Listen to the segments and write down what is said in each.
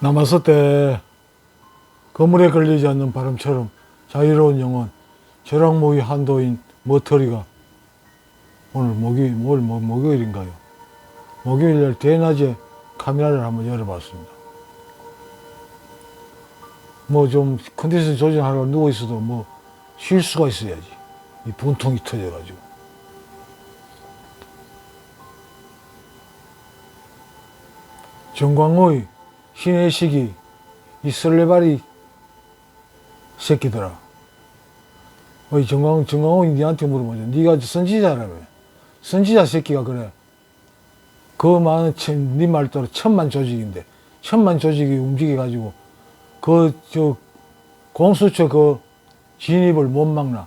남았을 때 거물에 걸리지 않는 바람처럼 자유로운 영혼 저랑목이 한도인 머터리가 오늘 목요 오늘 뭐, 목요일인가요? 목요일 날 대낮에 카메라를 한번 열어봤습니다. 뭐 좀 컨디션 조정하러 누워 있어도 뭐 쉴 수가 있어야지. 이 분통이 터져가지고. 정광호의 시기 이 설레발이 새끼들아. 어이 정광 정광호이 니한테 물어보죠. 네가 선지자라며. 선지자 새끼가 그래. 그 많은 천, 네 말대로 천만 조직인데 천만 조직이 움직여 가지고 그 저 공수처 그 진입을 못 막나.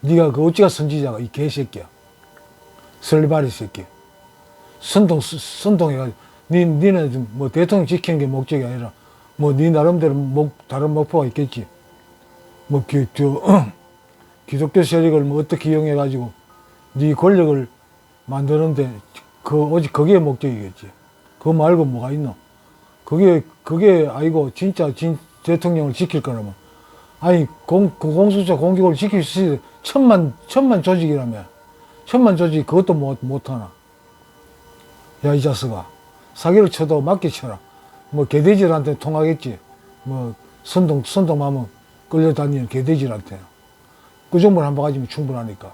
네가 그 어찌가 선지자가 이 개새끼야. 설레발이 새끼. 선동 선동해가지고 니 니는 좀뭐 대통령 지키는 게 목적이 아니라 뭐네 나름대로 목 다른 목표가 있겠지. 뭐 기, 저, 기독교 세력을 뭐 어떻게 이용해 가지고 네 권력을 만드는데 그 오직 그게 목적이겠지. 그거 말고 뭐가 있노? 그게 그게 아니고 진짜 진 대통령을 지킬 거라면 아니 공 그 공수처 공직을 지킬 수 있어 천만 천만 조직이라며 천만 조직 그것도 못 못하나? 야 이 자식아 사기를 쳐도 맞게 쳐라. 뭐 개돼지한테 통하겠지. 뭐 선동 선동하면 끌려다니는 개돼지한테 그 정도는 한번 가지면 충분하니까.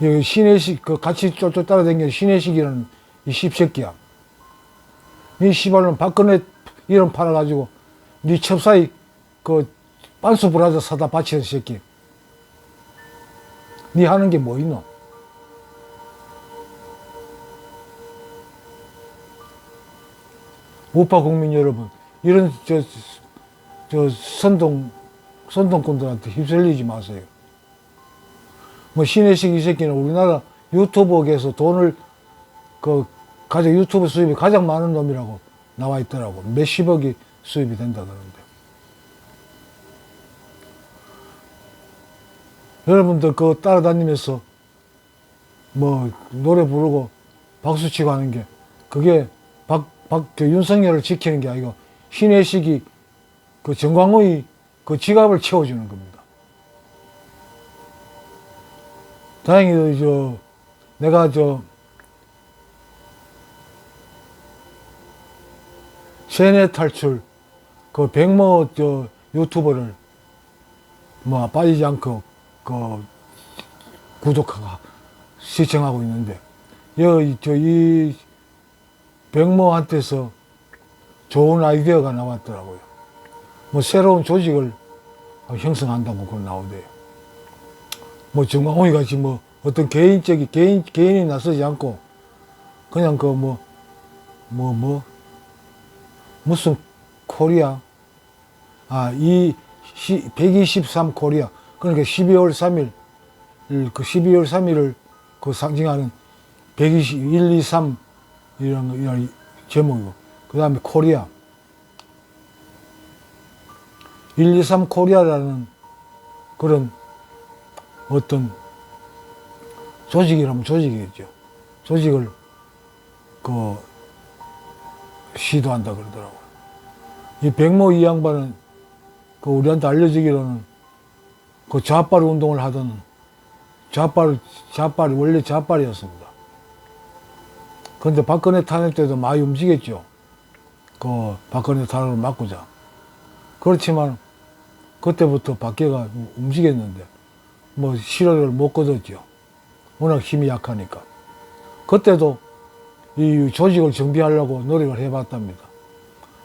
여기 신혜식 그 같이 쫄쫄 따라다니는 신혜식이라는 이 씹새끼야. 네 씨발은 박근혜 이름 팔아가지고 네 첩사이 그 빤수 브라자 사다 바치는 새끼. 네 하는 게 뭐 있노? 우파 국민 여러분, 이런 저, 저 선동, 선동꾼들한테 휩쓸리지 마세요. 뭐 신혜식 이 새끼는 우리나라 유튜버계에서 돈을 그 가장 유튜브 수입이 가장 많은 놈이라고 나와 있더라고. 몇십억이 수입이 된다 그러는데. 여러분들 그거 따라다니면서 뭐 노래 부르고 박수 치고 하는 게 그게 박, 박, 그 윤석열을 지키는 게 아니고 신혜식이 그 정광호의 그 지갑을 채워주는 겁니다. 다행히 저 내가 저 세뇌 탈출 그 백모 저 유튜버를 뭐 빠지지 않고 그 구독하고 시청하고 있는데 여저이 백모한테서 좋은 아이디어가 나왔더라고요. 뭐 새로운 조직을 형성한다고 그걸 나오대요. 뭐 정광훈이 같이 뭐 어떤 개인적인 개인 개인이 나서지 않고 그냥 그뭐뭐 뭐 무슨 코리아 아 이 123 코리아 그러니까 12월 3일 그 12월 3일을 그 상징하는 120 1, 2, 3 이런 거 이런 제목이고 그 다음에 코리아 1, 2, 3 코리아라는 그런 어떤 조직이라면 조직이겠죠. 조직을 그 시도한다 그러더라고요. 이 백모 이 양반은 그 우리한테 알려지기로는 그 좌빨 운동을 하던 좌빨 좌빨이 원래 좌빨이었습니다. 그런데 박근혜 탄핵 때도 많이 움직였죠. 그 박근혜 탄핵을 막고자. 그렇지만 그때부터 박계가 움직였는데 뭐 실효를 못 거뒀죠. 워낙 힘이 약하니까. 그때도 이 조직을 정비하려고 노력을 해봤답니다.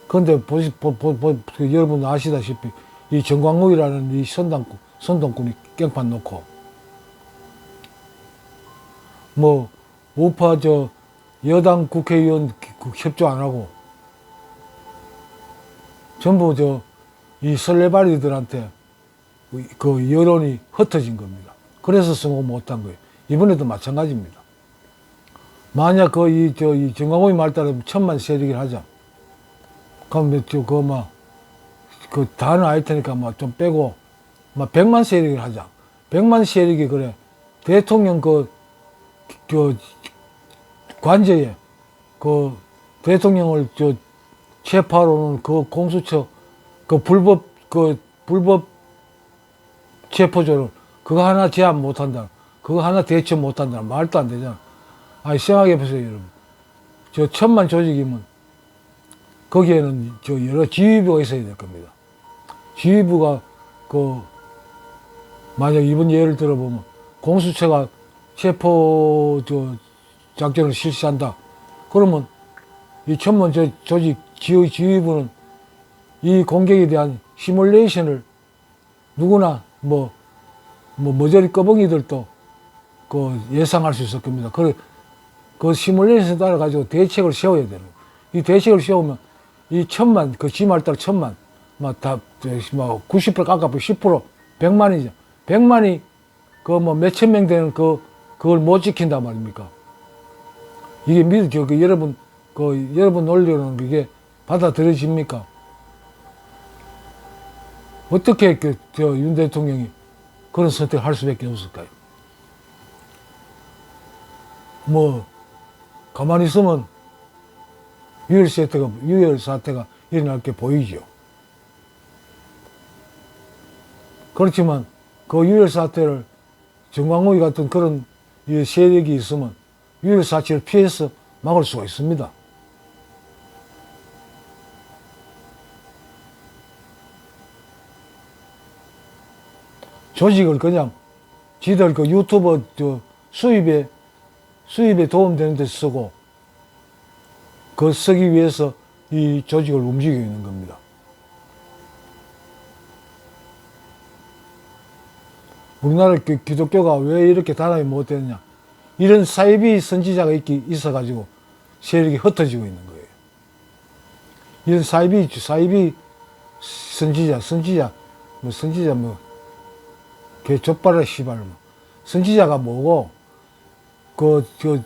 그런데 보시, 보, 보, 보, 그 여러분 아시다시피 이 정광욱이라는 이 선당꾼, 선동꾼이 깽판 놓고 뭐 우파 저 여당 국회의원 그 협조 안 하고 전부 저 이 설레발이들한테 그 여론이 흩어진 겁니다. 그래서 성공 못한 거예요. 이번에도 마찬가지입니다. 만약 그 이 저 이 정광호의 말 따르면 천만 세력을 하자. 그럼 저그막 그 다는 아닐 테니까 뭐좀 빼고 막 백만 세력을 하자. 백만 세력이 그래 대통령 그, 그 관저에 그 대통령을 저 체포하러는 그 공수처 그 불법 그 불법 체포조를 그거 하나 제압 못한다. 그거 하나 대처 못한다. 말도 안 되잖아. 아니 생각해 보세요, 여러분. 저 천만 조직이면 거기에는 저 여러 지휘부가 있어야 될 겁니다. 지휘부가 그 만약 이번 예를 들어보면 공수처가 체포 저 작전을 실시한다. 그러면 이 천만 저 조직 지휘 지휘부는 이 공격에 대한 시뮬레이션을 누구나 뭐, 뭐, 머저리 꺼벙이들도 그 예상할 수 있을 겁니다. 그, 그 시뮬레이션 따라 가지고 대책을 세워야 되는. 이 대책을 세우면 이 천만, 그 지말 따라 천만, 막 다, 뭐, 90% 가깝고 10%, 100만이죠. 100만이 그 뭐 몇천 명 되는 그, 그걸 못 지킨단 말입니까? 이게 믿, 저, 그 여러분, 그 여러분 논리로는 그게 받아들여집니까? 어떻게 그, 저, 윤 대통령이 그런 선택을 할 수밖에 없을까요? 뭐, 가만히 있으면 유혈 사태가, 유혈 사태가 일어날 게 보이죠. 그렇지만 그 유혈 사태를 정광훈이 같은 그런 이 세력이 있으면 유혈 사태를 피해서 막을 수가 있습니다. 조직을 그냥 지들 그 유튜버 저 수입에 수입에 도움되는 데 쓰고 그 쓰기 위해서 이 조직을 움직이고 있는 겁니다. 우리나라 기- 기독교가 왜 이렇게 단합이 못되느냐 이런 사이비 선지자가 있기 있어가지고 세력이 흩어지고 있는 거예요. 이런 사이비 사이비 선지자 선지자 뭐 선지자 뭐 개 족발을 씨발 뭐 선지자가 뭐고 그저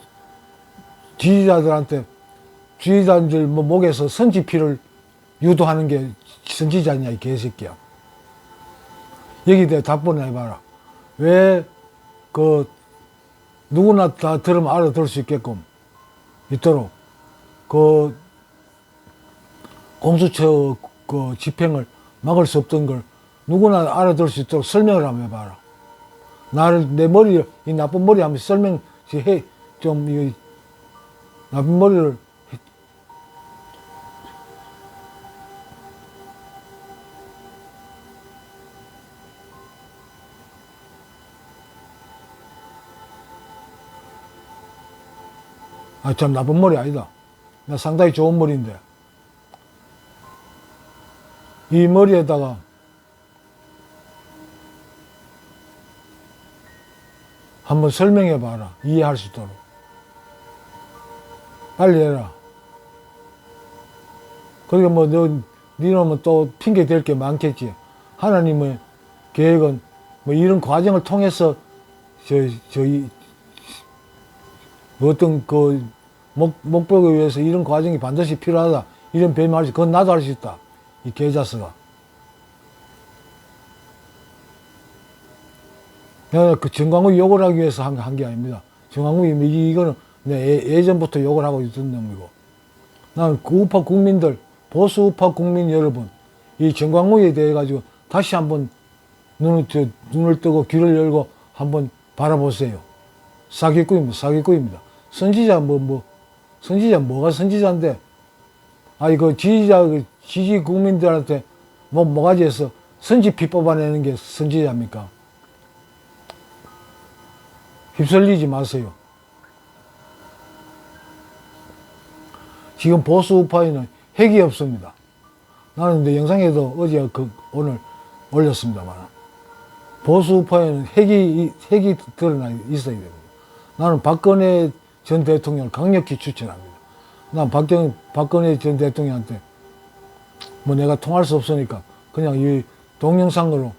지지자들한테 지지자들 뭐 목에서 선지피를 유도하는 게 선지자냐 이 개새끼야. 여기 대해 답변을 해봐라. 왜 그 누구나 다 들으면 알아들을 수 있게끔 있도록 그 공수처 그 집행을 막을 수 없던 걸 누구나 알아들을 수 있도록 설명을 한번 해봐라. 나를 내 머리 이 나쁜 머리 한번 설명 해 좀 이 나쁜 머리를 아, 참 나쁜 머리 아니다. 나 상당히 좋은 머리인데. 이 머리에다가 한번 설명해 봐라. 이해할 수 있도록. 빨리 해라. 그러니까 뭐, 너, 니놈은 또 핑계 댈게 많겠지. 하나님의 계획은 뭐 이런 과정을 통해서 저, 저, 이, 어떤 그 목, 목표에 위해서 이런 과정이 반드시 필요하다. 이런 배임할 수, 그건 나도 할 수 있다. 이 계자스가. 내가 그 정광훈 욕을 하기 위해서 한, 한 게 아닙니다. 정광훈이 뭐 이- 이거는 내 예- 예전부터 욕을 하고 있던 놈이고. 나는 그 우파 국민들, 보수 우파 국민 여러분, 이 정광훈에 대해 가지고 다시 한번 눈을, 저, 눈을 뜨고 귀를 열고 한번 바라보세요. 사기꾼입니다. 사기꾼입니다. 선지자 뭐, 뭐, 선지자 뭐가 선지자인데, 아, 이거 지지자, 그 지지 국민들한테 뭐, 뭐가지해서 선지 피 뽑아내는 게 선지자입니까? 휩쓸리지 마세요. 지금 보수 우파에는 핵이 없습니다. 나는 내 영상에도 어제 그 오늘 올렸습니다만 보수 우파에는 핵이 핵이 드러나 있어야 됩니다. 나는 박근혜 전 대통령을 강력히 추천합니다. 난 박정 박근혜 전 대통령한테 뭐 내가 통할 수 없으니까 그냥 이 동영상으로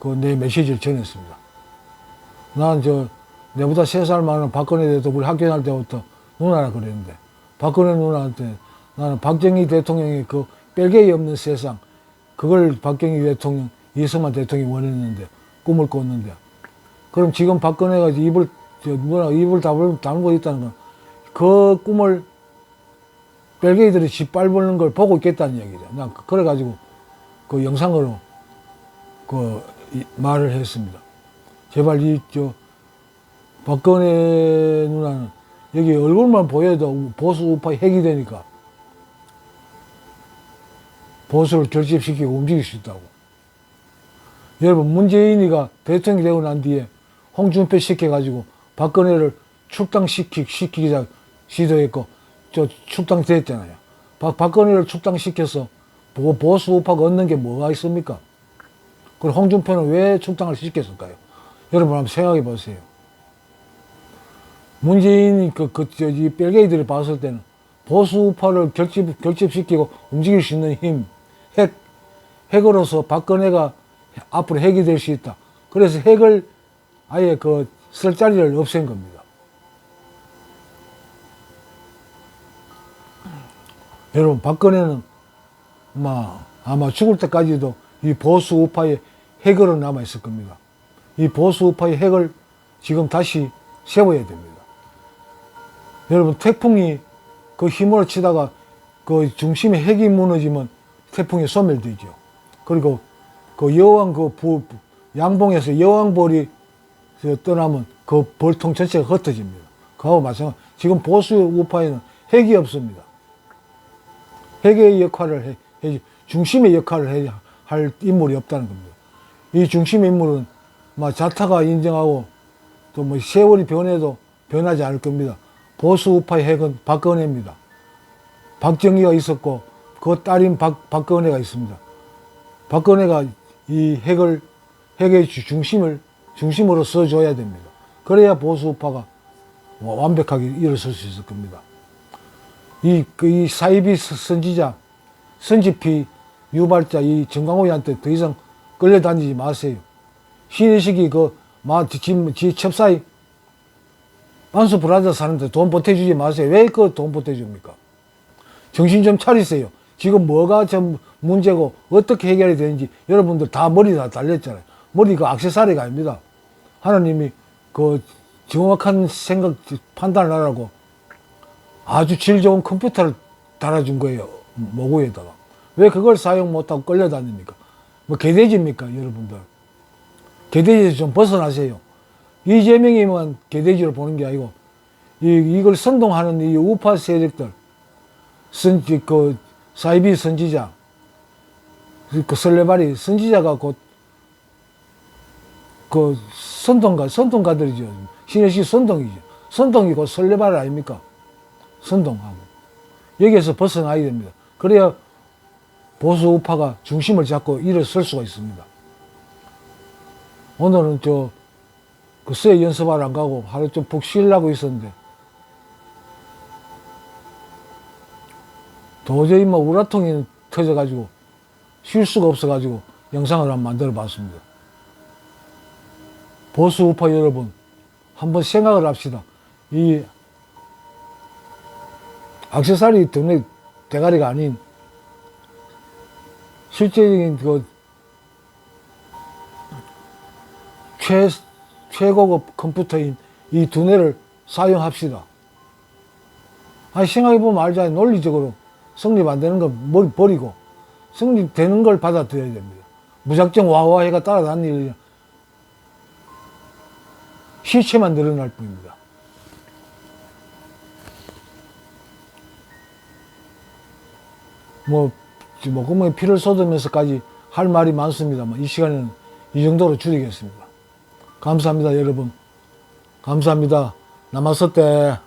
그 내 메시지를 전했습니다. 나는 저 내보다 세 살 많은 박근혜 대통령 우리 학교 다닐 때부터 누나라 그랬는데 박근혜 누나한테 나는 박정희 대통령의 그 뺄개이 없는 세상 그걸 박정희 대통령 이승만 대통령이 원했는데 꿈을 꿨는데 그럼 지금 박근혜가 입을 저 누나 입을 다물- 다물고 있다는 건 그 꿈을 벨게이들이 짓밟는 걸 보고 있겠다는 얘기죠. 난 그- 그래가지고 그 영상으로 그 이- 말을 했습니다. 제발 이저 박근혜 누나는 여기 얼굴만 보여도 보수 우파 핵이 되니까 보수를 결집시키고 움직일 수 있다고. 여러분 문재인이가 대통령이 되고 난 뒤에 홍준표 시켜가지고 박근혜를 출당시키 시키자 시도했고 저 출당됐잖아요. 박, 박근혜를 출당시켜서 보- 보수 우파가 얻는 게 뭐가 있습니까? 그럼 홍준표는 왜 출당을 시켰을까요? 여러분 한번 생각해 보세요. 문재인이 그, 그, 저, 이 벨게이들이 봤을 때는 보수 우파를 결집, 결집시키고 움직일 수 있는 힘, 핵, 핵으로서 박근혜가 앞으로 핵이 될 수 있다. 그래서 핵을 아예 그 쓸 자리를 없앤 겁니다. 여러분, 박근혜는 아마, 죽을 때까지도 이 보수 우파의 핵으로 남아 있을 겁니다. 이 보수 우파의 핵을 지금 다시 세워야 됩니다. 여러분, 태풍이 그 힘으로 치다가 그 중심에 핵이 무너지면 태풍이 소멸되죠. 그리고 그 여왕 그 부, 양봉에서 여왕벌이 저 떠나면 그 벌통 전체가 흩어집니다. 그하고 마찬가지. 지금 보수 우파에는 핵이 없습니다. 핵의 역할을 해, 해 중심의 역할을 해, 할 인물이 없다는 겁니다. 이 중심의 인물은 막 자타가 인정하고 또 뭐 세월이 변해도 변하지 않을 겁니다. 보수 우파의 핵은 박근혜입니다. 박정희가 있었고 그 딸인 박, 박근혜가 있습니다. 박근혜가 이 핵을 핵의 주- 중심을 중심으로 써줘야 됩니다. 그래야 보수 우파가 완벽하게 일어설 수 있을 겁니다. 이, 그, 이 사이비 스- 선지자, 선지피 유발자 이 정강호이한테 더 이상 끌려다니지 마세요. 신의식이 그, 마, 지, 지, 지 첩사이 반수 브라자 사는데 돈 보태주지 마세요. 왜 그 돈 보태줍니까? 정신 좀 차리세요. 지금 뭐가 좀 문제고 어떻게 해결이 되는지 여러분들 다 머리 다 달렸잖아요. 머리가 악세사리가 아닙니다. 하나님이 그 정확한 생각 판단을 하라고 아주 질 좋은 컴퓨터를 달아준 거예요. 모구에다가. 왜 그걸 사용 못하고 끌려다닙니까? 뭐 개돼지입니까, 여러분들? 개돼지에서 좀 벗어나세요. 이재명이만 개돼지를 보는 게 아니고 이, 이걸 선동하는 이 우파 세력들 선, 그, 사이비 선지자, 그 설레발이 선지자가 곧, 그, 선동가, 선동가들이죠. 신의식 선동이죠. 선동이 곧 설레발 아닙니까? 선동하고. 여기에서 벗어나야 됩니다. 그래야 보수 우파가 중심을 잡고 일어설 수가 있습니다. 오늘은 저, 그쇠 연습하러 안 가고 하루 좀 푹 쉬려고 있었는데, 도저히 뭐 우라통이 터져가지고 쉴 수가 없어가지고 영상을 한번 만들어 봤습니다. 보수 우파 여러분, 한번 생각을 합시다. 이 악세사리 등의 대가리가 아닌 실제적인 그 최, 최고급 컴퓨터인 이 두뇌를 사용합시다. 아니, 생각해보면 알잖아요. 논리적으로 성립 안 되는 건 머리 버리고 성립되는 걸 받아들여야 됩니다. 무작정 와와해가 따라다니는 시체만 늘어날 뿐입니다. 뭐, 목구멍에 피를 쏟으면서까지 할 말이 많습니다만 이 시간에는 이 정도로 줄이겠습니다. 감사합니다, 여러분. 감사합니다. 남았을 때